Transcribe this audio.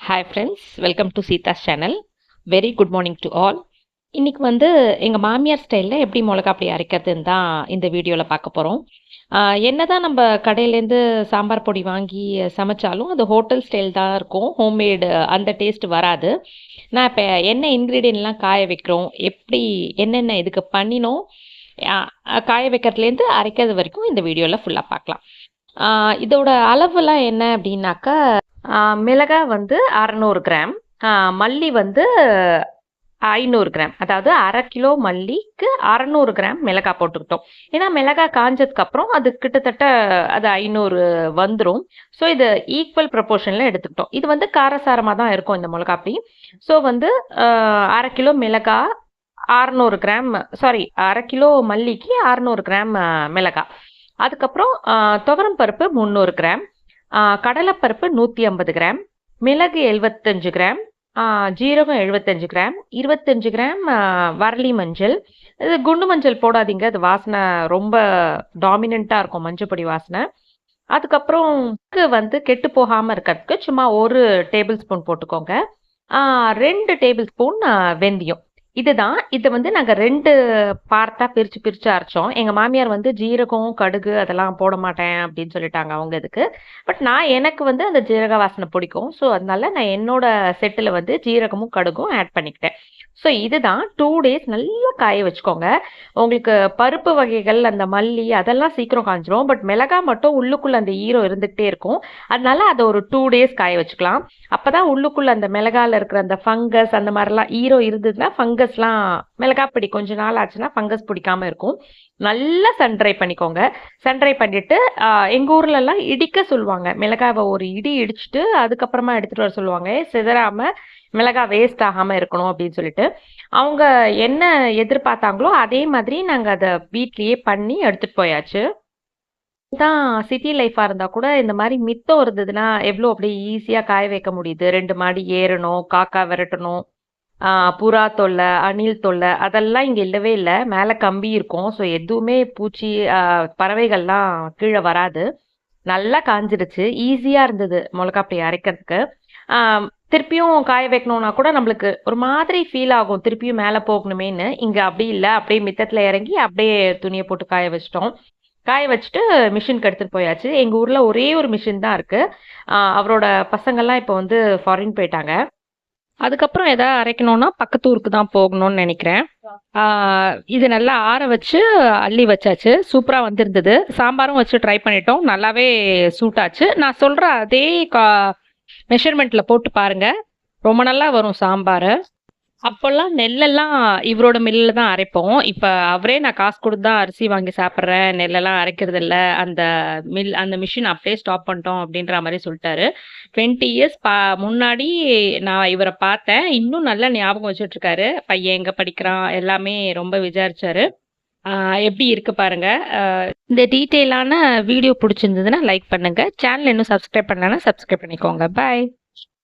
Hi friends welcome to Seetha's channel very good morning to all இன்னைக்கு வந்து எங்கள் மாமியார் ஸ்டைலில் எப்படி மிளகா அப்படி அரைக்கிறதுன்னு தான் இந்த வீடியோவில் பார்க்க போகிறோம் என்ன தான் நம்ம கடையிலேருந்து சாம்பார் பொடி வாங்கி சமைச்சாலும் அது ஹோட்டல் ஸ்டைல் தான் இருக்கும். ஹோம்மேடு அந்த டேஸ்ட் வராது. நான் இப்போ என்ன இன்க்ரீடியன்ட்லாம் காய வைக்கிறோம் எப்படி என்னென்ன இதுக்கு பண்ணினோம் காய வைக்கிறதுலேருந்து அரைக்கிறது வரைக்கும் இந்த வீடியோவில் ஃபுல்லாக பார்க்கலாம். இதோட அளவுலாம் என்ன அப்படின்னாக்கா ஆஹ் மிளகாய் வந்து அறநூறு கிராம். மல்லி வந்து ஐநூறு கிராம். அதாவது அரை கிலோ மல்லிக்கு அறநூறு கிராம் மிளகாய் போட்டுக்கிட்டோம். ஏன்னா மிளகாய் காஞ்சதுக்கு அப்புறம் அது கிட்டத்தட்ட அது ஐநூறு வந்துடும் ஸோ இது ஈக்குவல் ப்ரப்போர்ஷனில் எடுத்துக்கிட்டோம். இது வந்து காரசாரமாக தான் இருக்கும் இந்த மிளகா அப்படி ஸோ வந்து அரை கிலோ மிளகாய் அறநூறு கிராம் சாரி அரை கிலோ மல்லிக்கு அறநூறு கிராம் மிளகாய் அதுக்கப்புறம் துவரம் பருப்பு முந்நூறு கிராம் கடலைப்பருப்பு நூற்றி ஐம்பது கிராம் மிளகு எழுபத்தஞ்சு கிராம் ஜீரகம் எழுபத்தஞ்சு கிராம் இருபத்தஞ்சு கிராம் வரலி மஞ்சள். இது குண்டு மஞ்சள் போடாதீங்க. அது வாசனை ரொம்ப டாமினண்ட்டாக இருக்கும் மஞ்சப்பொடி வாசனை. அதுக்கப்புறம் வந்து கெட்டு போகாமல் இருக்கிறதுக்கு சும்மா ஒரு டேபிள் ஸ்பூன் போட்டுக்கோங்க ரெண்டு டேபிள் ஸ்பூன் வெந்தயம். இதுதான். இதை வந்து நாங்கள் ரெண்டு பார்ட்டாக பிரித்து பிரித்து அரைச்சோம். எங்கள் மாமியார் வந்து ஜீரகம் கடுகு அதெல்லாம் போட மாட்டேன் அப்படின்னு சொல்லிட்டாங்க அவங்க இதுக்கு. பட் நான் எனக்கு வந்து அந்த ஜீரக வாசனை பிடிக்கும். ஸோ அதனால நான் என்னோட செட்டில் வந்து ஜீரகமும் கடுகும் ஆட் பண்ணிக்கிட்டேன். ஸோ இதுதான் டூ டேஸ் நல்லா காய வச்சுக்கோங்க. உங்களுக்கு பருப்பு வகைகள் அந்த மல்லி அதெல்லாம் சீக்கிரம் காஞ்சிரும். பட் மிளகா மட்டும் உள்ளுக்குள்ள அந்த ஈரம் இருந்துகிட்டே இருக்கும். அதனால அதை ஒரு டூ டேஸ் காய வச்சுக்கலாம். அப்பதான் உள்ளுக்குள்ள அந்த மிளகால இருக்கிற அந்த ஃபங்கஸ் அந்த மாதிரிலாம் ஈரம் இருந்ததுன்னா ஃபங்கஸ்லாம் மிளகா பிடி கொஞ்ச நாள் ஆச்சுன்னா ஃபங்கஸ் பிடிக்காம இருக்கும். நல்லா சன்ட்ரை பண்ணிக்கோங்க. சன்ட்ரை பண்ணிட்டு எங்கள் எங்க எல்லாம் இடிக்க சொல்லுவாங்க. மிளகாவை ஒரு இடி இடிச்சிட்டு அதுக்கப்புறமா எடுத்துட்டு வர சொல்லுவாங்க. சிதறாம மிளகா வேஸ்ட் ஆகாம இருக்கணும் அப்படின்னு சொல்லிட்டு. அவங்க என்ன எதிர்பார்த்தாங்களோ அதே மாதிரி நாங்க அதை வீட்லயே பண்ணி எடுத்துட்டு போயாச்சு. தான் சிட்டி லைஃபாக இருந்தா கூட இந்த மாதிரி மித்தம் இருந்ததுன்னா எவ்வளோ அப்படியே ஈஸியா காய வைக்க முடியுது? ரெண்டு மாடி ஏறணும் காக்கா விரட்டணும். புறா தொல்லை அணில் தொல்லை அதெல்லாம் இங்கே இல்லவே இல்லை. மேலே கம்பி இருக்கும். ஸோ எதுவுமே பூச்சி பறவைகள்லாம் கீழே வராது. நல்லா காஞ்சிடுச்சு. ஈஸியாக இருந்தது மிளகா அப்படி அரைக்கிறதுக்கு. திருப்பியும் காய வைக்கணும்னா கூட நம்மளுக்கு ஒரு மாதிரி ஃபீல் ஆகும். திருப்பியும் மேலே போகணுமேன்னு. இங்கே அப்படி இல்லை. அப்படியே மித்தத்தில் இறங்கி அப்படியே துணியை போட்டு காய வச்சிட்டோம். காய வச்சுட்டு மிஷினுக்கு எடுத்துட்டு போயாச்சு. எங்கள் ஊரில் ஒரே ஒரு மிஷின் தான் இருக்குது அவரோட பசங்கள்லாம் இப்போ வந்து ஃபாரின் போயிட்டாங்க. அதுக்கப்புறம் எதாவது அரைக்கணும்னா பக்கத்து ஊருக்கு தான் போகணும்னு நினைக்கிறேன். இது நல்லா ஆற வச்சு அள்ளி வச்சாச்சு. சூப்பராக வந்திருந்தது. சாம்பாரும் வச்சு ட்ரை பண்ணிட்டோம். நல்லாவே சூட் ஆச்சு. நான் சொல்கிற அதே கா மெஷர்மெண்ட்டில் போட்டு பாருங்க. ரொம்ப நல்லா வரும் சாம்பார். அப்போல்லாம் நெல்லெல்லாம் இவரோட மில்லில் தான் அரைப்போம். இப்போ அவரே நான் காசு கொடுத்து தான் அரிசி வாங்கி சாப்பிட்றேன். நெல்லெல்லாம் அரைக்கிறது இல்லை அந்த மில் அந்த மிஷின் அப்படியே ஸ்டாப் பண்ணிட்டோம் அப்படின்ற மாதிரி சொல்லிட்டாரு. டுவெண்ட்டி இயர்ஸ் பா முன்னாடி நான் இவரை பார்த்தேன். இன்னும் நல்லா ஞாபகம் வச்சுட்ருக்காரு. பையன் எங்கே படிக்கிறான்? எல்லாமே ரொம்ப விசாரிச்சாரு. எப்படி இருக்கு பாருங்க. இந்த டீட்டெயிலான வீடியோ பிடிச்சிருந்ததுன்னா லைக் பண்ணுங்க. சேனல் இன்னும் சப்ஸ்கிரைப் பண்ணலன்னா சப்ஸ்கிரைப் பண்ணிக்கோங்க. பாய்